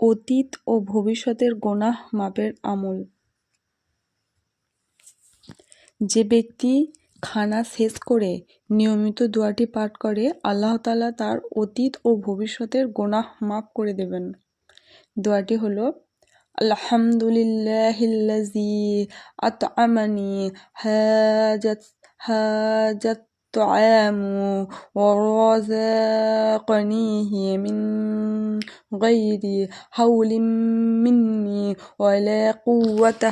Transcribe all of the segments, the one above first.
অতীত ও ভবিষ্যতের গোনাহ মাপের আমল যে ব্যক্তি খানা শেষ করে নিয়মিত দোয়াটি পাঠ করে আল্লাহ তাআলা তার অতীত ও ভবিষ্যতের গোনাহ মাফ করে দেবেন দোয়াটি হলো আলহামদুলিল্লাহিল্লাজি আতআমানি হাজাত হাজাত الطعام ورزقنيه من غير حول مني ولا قوة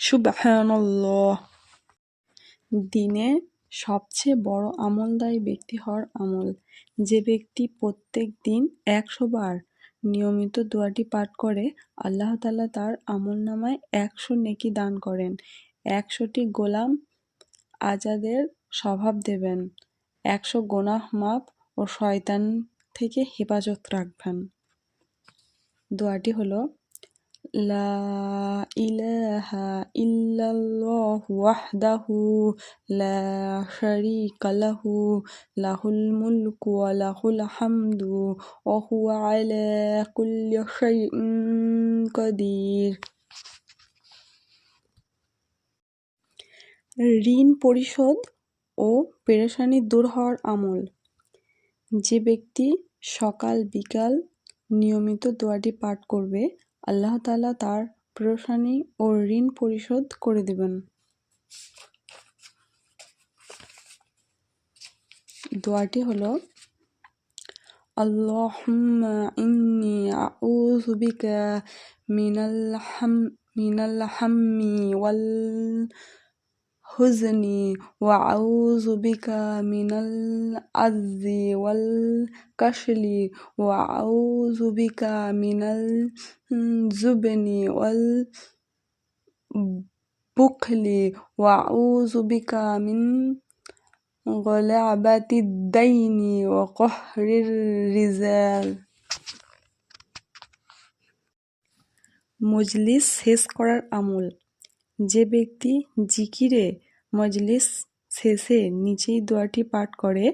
সুবহানাল্লাহ দিনে সবচেয়ে বড় আমলদায়ী ব্যক্তি হওয়ার আমল যে ব্যক্তি প্রত্যেক দিন একশো বার নিয়মিত দোয়াটি পাঠ করে আল্লাহ তাআলা তার আমল নামায় একশো নেকি দান করেন একশোটি গোলাম আজাদের স্বভাব দেবেন একশো গোনাহ মাপ ও শয়তান থেকে হেফাজত রাখবেন। দোয়াটি হলো, লা ইলাহা লা লাহু, লাহুল লাহুল ঋণ পরিশোধ ও পেরেশানি দূর হওয়ার আমল। যে ব্যক্তি সকাল, বিকাল নিয়মিত দোয়াটি পাঠ করবে, আল্লাহ তাআলা তার পেরেশানি ও ঋণ পরিশোধ করে দেবেন। দোয়াটি হলো ইন্নী আউযু বিকা মিনাল হাম, মিনাল হাম্মি ওয়াল হুজনি ওয়া আউযু বিকা মিনাল আজজি ওয়াল কাসলি ওয়া আউযু বিকা মিনাল জুবনি ওয়াল বুখলি ওয়া আউযু বিকা মিন غلابة الدين وقهر الرجال মজলিস শেষ করার আমল যে ব্যক্তি জিকিরে মজলিস শেষে নিচেই দোয়াটি পাঠ করে,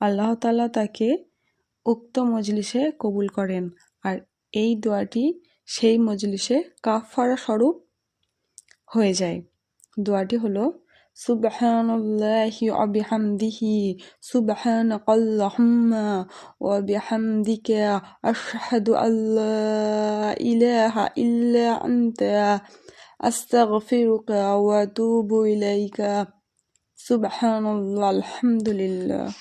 আল্লাহ তালা তাকে উক্ত মজলিসে কবুল করেন। আর এই দোয়াটি সেই মজলিসে কাফফারা স্বরূপ হয়ে যায়। দোয়াটি হলো আনতা أستغفرك وأتوب إليك. سبحان الله الحمد لله.